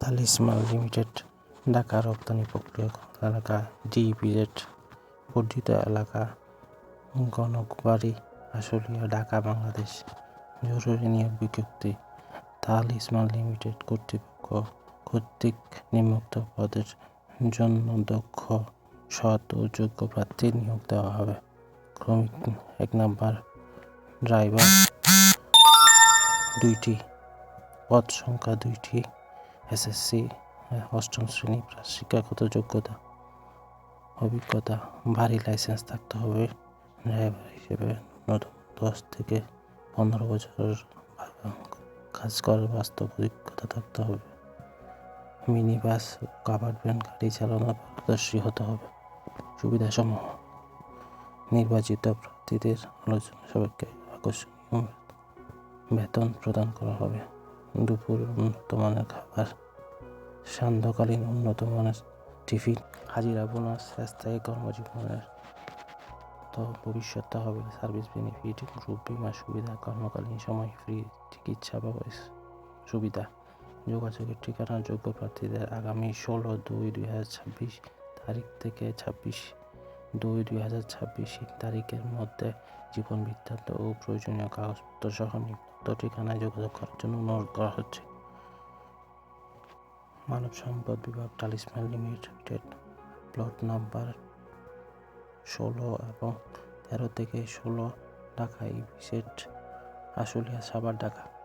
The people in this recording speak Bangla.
তালিসমান লিমিটেড ঢাকা রপ্তানি প্রক্রিয়াকরণ এলাকা? ডিইপিজেড বর্ধিত এলাকা, গণকবাড়ি, আশুলিয়া, ঢাকা, বাংলাদেশ। জরুরি নিয়োগ বিজ্ঞপ্তি। তাল ইসমাল লিমিটেড কর্তৃপক্ষ কর্তৃক নিম্নোক্ত পদের জন্য দক্ষ, সৎ ও যোগ্য প্রার্থী নিয়োগ দেওয়া হবে। ক্রমিক এক নাম্বার ড্রাইভার দুইটি, পদ সংখ্যা দুইটি। এসএসসি অষ্টম শ্রেণি, শিক্ষাগত যোগ্যতা, অভিজ্ঞতা, ভারী লাইসেন্স থাকতে হবে, ড্রাইভার হিসেবে দশ থেকে পনেরো বছরের কাজ করার বাস্তব অভিজ্ঞতা থাকতে হবে। মিনি বাস কাভার ভ্যান, গাড়ি চালানোর পারদর্শী হতে হবে। সুবিধাসমূহ, নির্বাচিত প্রার্থীদের আলোচনা সবাইকে আকর্ষণীয় বেতন প্রদান করা হবে। দুপুর উন্নত মানের খাবার, সান্ধ্যকালীন উন্নত মানের টিফিন, হাজিরা, বোনাস স্থায়ী কর্মজীবনের তো ভবিষ্যৎ হবে সার্ভিস বেনিফিট গ্রুপ বিমা সুবিধা, কর্মকালীন সময় ফ্রি চিকিৎসা ব্যবস্থা সুবিধা, যোগাযোগের ঠিকানা, যোগ্য প্রার্থীদের আগামী ষোলো দুই দুই হাজার ছাব্বিশ তারিখ থেকে ছাব্বিশ দুই দুই হাজার ছাব্বিশ তারিখের মধ্যে জীবন বৃত্তান্ত ও প্রয়োজনীয় কাগজপত্র সহ ঠিকানায় যোগাযোগ করার জন্য অনুরোধ করা হচ্ছে। মানব সম্পদ বিভাগ টালিসম্যান লিমিটেড প্লট নাম্বার ষোলো এবং তেরো থেকে ষোলো ঢাকা ইভিসেট আশুলিয়া সাবার ঢাকা।